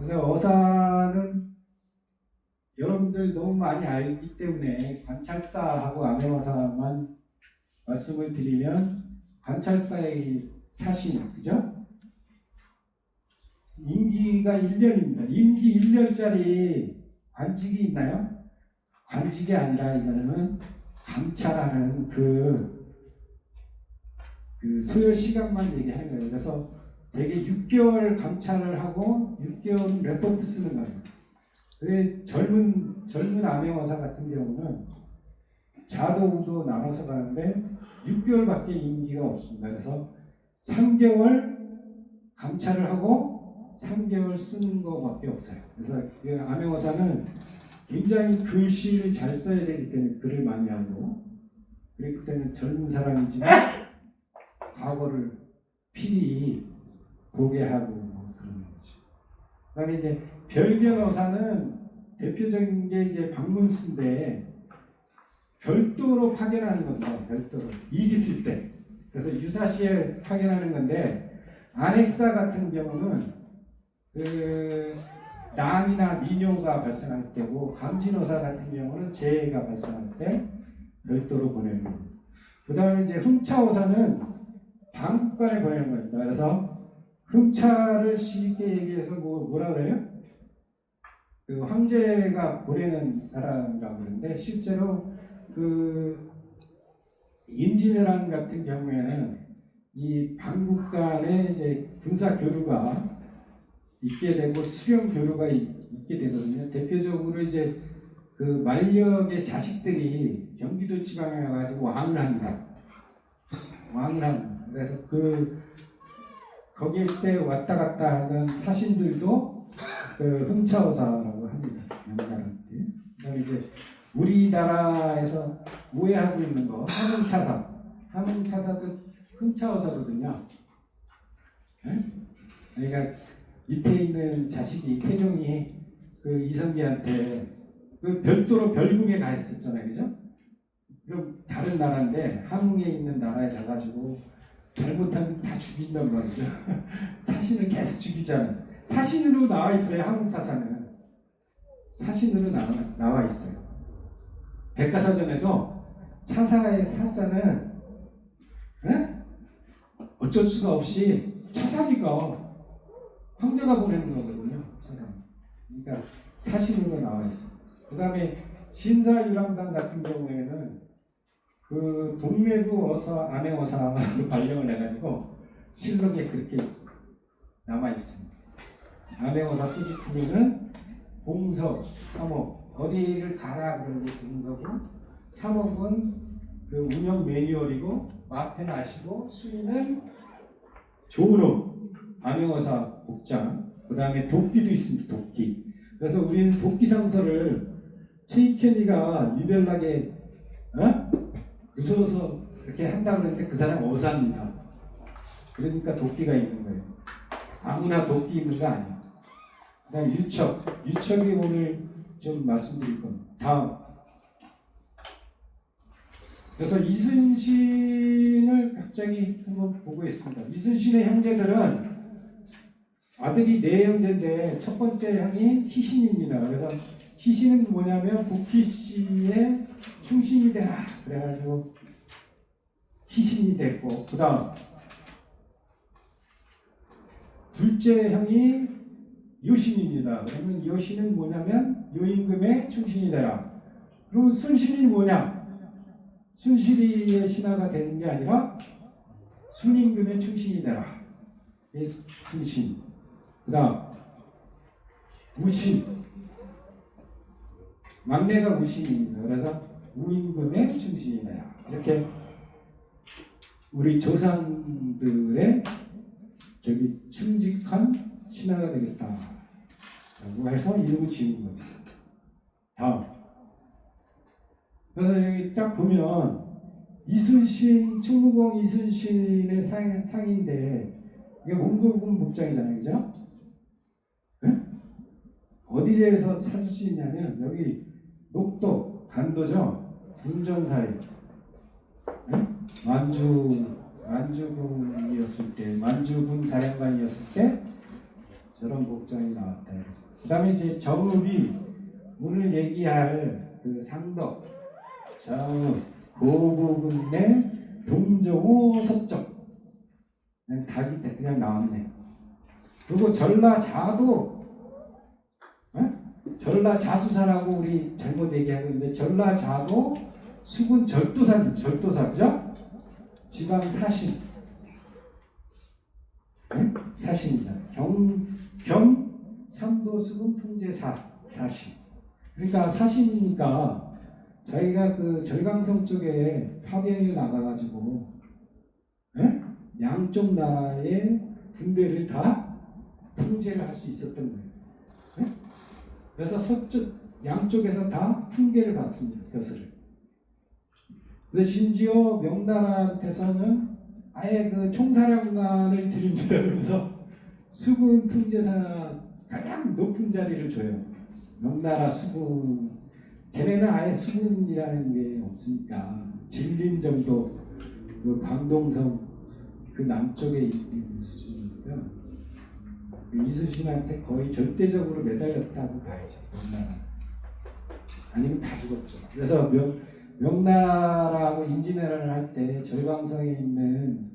그래서 어사는 여러분들 너무 많이 알기 때문에 관찰사하고 암행어사만 말씀을 드리면 관찰사의 사신, 그죠? 임기가 1년입니다. 임기 1년짜리 관직이 있나요? 관직이 아니라 이거는 감찰하는 그, 그 소요 시간만 얘기하는 거예요. 그래서 되게 6개월 감찰을 하고 6개월 레포트 쓰는 거예요. 근데 젊은 젊은 암행어사 같은 경우는 자도우도 나눠서 가는데 6개월밖에 임기가 없습니다. 그래서 3개월 감찰을 하고 3개월 쓰는 거밖에 없어요. 그래서 이 암행어사는 굉장히 글씨를 잘 써야 되기 때문에 글을 많이 하고 그렇기 때문에 젊은 사람이지만 과거를 필히 보게 하고 뭐 그런 거죠. 그다음에 이제 별견어사는 대표적인 게 이제 방문수인데 별도로 파견하는 겁니다. 별도로 일 있을 때. 그래서 유사시에 파견하는 건데 안핵사 같은 경우는 그 난이나 민요가 발생할 때고 감진어사 같은 경우는 재해가 발생할 때 별도로 보내는 겁니다. 그 다음에 이제 흠차어사는 방국간에 보내는 겁니다. 그래서 흠차를 쉽게 얘기해서 뭐, 뭐라 그래요? 그 황제가 보내는 사람이라고 그러는데 실제로 그 임진왜란 같은 경우에는 이 방국간에 이제 군사 교류가 있게 되고 수령 교류가 있- 있게 되거든요. 대표적으로 이제 그 만력의 자식들이 경기도 지방에 가가지고 왕을 합니다. 왕을 합니다. 그래서 그 거기에 때 왔다 갔다 하는 사신들도 그 흠차오사라고 합니다. 명나라인데. 그다음에 이제 우리나라에서 오해하고 있는 거 함흥차사, 함흥차사도 흠차오사거든요. 예? 그러니까 밑에 있는 자식이 태종이 그 이성기한테 그 별도로 별궁에 가 있었잖아요, 그죠? 그럼 다른 나라인데 함흥에 있는 나라에 가가지고 잘못하면 다 죽인단 말이죠. 사신을 계속 죽이잖아요. 사신으로 나와 있어요, 함흥차사는. 사신으로 나와, 나와 있어요. 백과사전에도 차사의 사자는 에? 어쩔 수가 없이 차사기가 황제가 보내는 거거든요. 차사. 그러니까 사신으로 나와 있어요. 그 다음에 신사유람당 같은 경우에는 그 동매부 어사 암행 어사 발령을 해가지고 실록에 그렇게 남아 있습니다. 암행 어사 수집품에는 공석, 삼억 어디를 가라 그런 게 공석고 삼억은 그 운영 매뉴얼이고 마펜 아시고 순위는 조은호 암행어사 복장 그 다음에 도끼도 있습니다. 도끼 그래서 우리는 도끼 상서를 체이케미가 유별나게 어? 무서워서 그렇게 한다 그러는데 그 사람 어사입니다. 그러니까 도끼가 있는 거예요. 아무나 도끼 있는 거 아니에요. 그다음 유척, 유척이 오늘 좀 말씀드릴 겁니다. 다음. 그래서 이순신을 갑자기 한번 보고 있습니다. 이순신의 형제들은 아들이 네 형제인데 첫 번째 형이 희신입니다. 그래서 희신은 뭐냐면 북희 씨의 충신이 되라. 그래가지고 희신이 됐고 그 다음 둘째 형이 요신입니다. 그러면 요신은 뭐냐면 요임금의 충신이 되라. 그리고 순실이 뭐냐? 순실이의 신하가 되는 게 아니라 순임금의 충신이 되라. 순신. 그 다음 우신. 막내가 우신입니다. 그래서 우임금의 충신이 되라. 이렇게 우리 조상들의 저기 충직한 신하가 되겠다. 라고 해서 이름을 지은 겁니다. 다음. 그래서 여기 딱 보면 이순신, 충무공 이순신의 상, 상인데 이게 원고군 복장이잖아요. 그죠? 네? 어디에서 찾을 수 있냐면 여기 녹도, 간도죠. 분전 사이. 네? 만주 만주군이었을 때 만주군 사령관이었을 때 저런 복장이 나왔다. 그래서 그다음에 이제 정읍이 오늘 얘기할 그 상덕, 정읍, 고구근내, 동정호, 서적 그냥 답이 그냥 나왔네. 그리고 전라자도 에? 전라자수사라고 우리 잘못 얘기하고 있는데 전라자도 수군 절도사입니다. 절도사 그죠? 지방 사신 에? 사신이자 경, 경 삼도 수군 통제사 사신 그러니까 사신이니까 자기가 그 절강성 쪽에 파병을 나가가지고 에? 양쪽 나라의 군대를 다 통제를 할 수 있었던 거예요. 예? 그래서 서쪽 양쪽에서 다 훈계를 받습니다. 벼슬을. 근데 심지어 명나라한테서는 아예 그 총사령관을 드립니다. 그래서 수군 통제사 가장 높은 자리를 줘요. 명나라 수군. 걔네는 아예 수군이라는 게 없으니까 진린 정도 그 광동성 그 남쪽에 있는 수준이니까 그 이순신한테 거의 절대적으로 매달렸다고 봐야죠. 명나라. 아니면 다 죽었죠. 그래서 명, 명나라하고 임진왜란을 할 때 절강성에 있는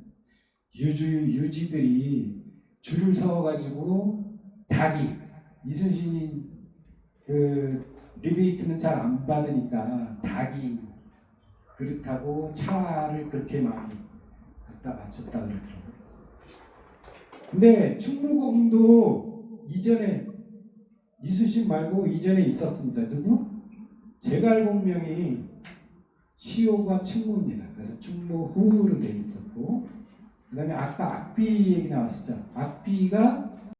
유주 유지들이 줄을 서가지고 닭이 이순신이 그 리베이트는 잘 안 받으니까 닭이 그렇다고 차를 그렇게 많이 갖다 바쳤다 그러더라고요. 근데 충무공도 이전에 이수신 말고 이전에 있었습니다. 누구? 제갈공명이 시오가 충무입니다. 그래서 충무 후로 되어 있었고 그 다음에 아까 악비 얘기 나왔었죠. 악비가